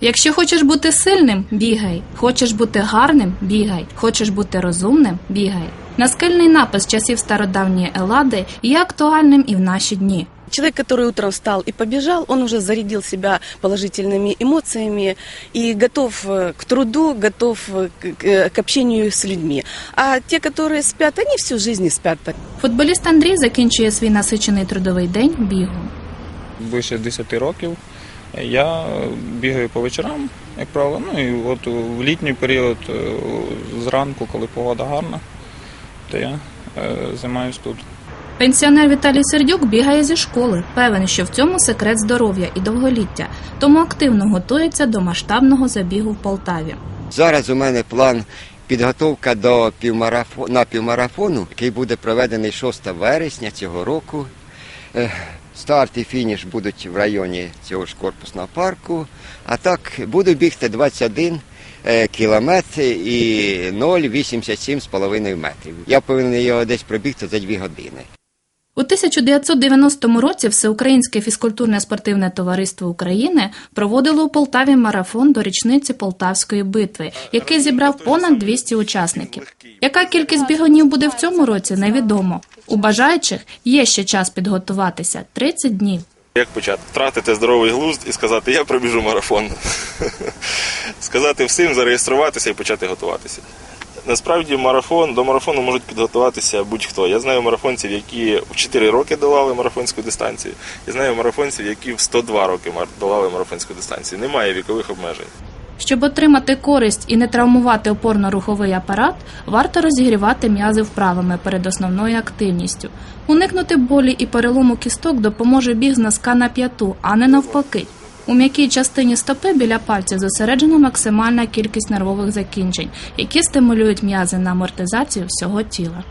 Якщо хочеш бути сильним, бігай. Хочеш бути гарним, бігай. Хочеш бути розумним, бігай. Наскельний напис часів стародавньої Елади є актуальним і в наші дні. Человек, который утром встал и побежал, он уже зарядил себя положительными эмоциями и готов э, к труду, готов э, к, к- к общению с людьми. А те, которые спят, они всю жизнь не спят. Футболіст Андрій закінчує свій насичений трудовий день бігом. більше 10 років. Я бігаю по вечорам, як правило. Ну і от в літній період е, зранку, коли погода гарна, то я е, займаюся тут. Пенсіонер Віталій Сердюк бігає зі школи, певен, що в цьому секрет здоров'я і довголіття, тому активно готується до масштабного забігу в Полтаві. Зараз у мене план підготовка до півмарафону, на півмарафону, який буде проведений 6 вересня цього року. Старт і фініш будуть в районі цього ж корпусного парку. А так буду бігти 21 е, кілометр і 0,87,5 метрів. Я повинен його десь пробігти за 2 години. У 1990 році Всеукраїнське фізкультурне спортивне товариство України проводило у Полтаві марафон до річниці Полтавської битви, який зібрав понад 200 учасників. Яка кількість бігунів буде в цьому році, невідомо. У бажаючих є ще час підготуватися 30 днів. Як почати? Втратити здоровий глузд і сказати, я пробіжу марафон. сказати всім, зареєструватися і почати готуватися. Насправді марафон до марафону можуть підготуватися будь-хто. Я знаю марафонців, які в 4 роки долали марафонську дистанцію. Я знаю марафонців, які в 102 роки долали марафонську дистанцію. Немає вікових обмежень. Щоб отримати користь і не травмувати опорно-руховий апарат, варто розігрівати м'язи вправами перед основною активністю. Уникнути болі і перелому кісток допоможе біг з носка на п'яту, а не навпаки. У м'якій частині стопи біля пальця зосереджена максимальна кількість нервових закінчень, які стимулюють м'язи на амортизацію всього тіла.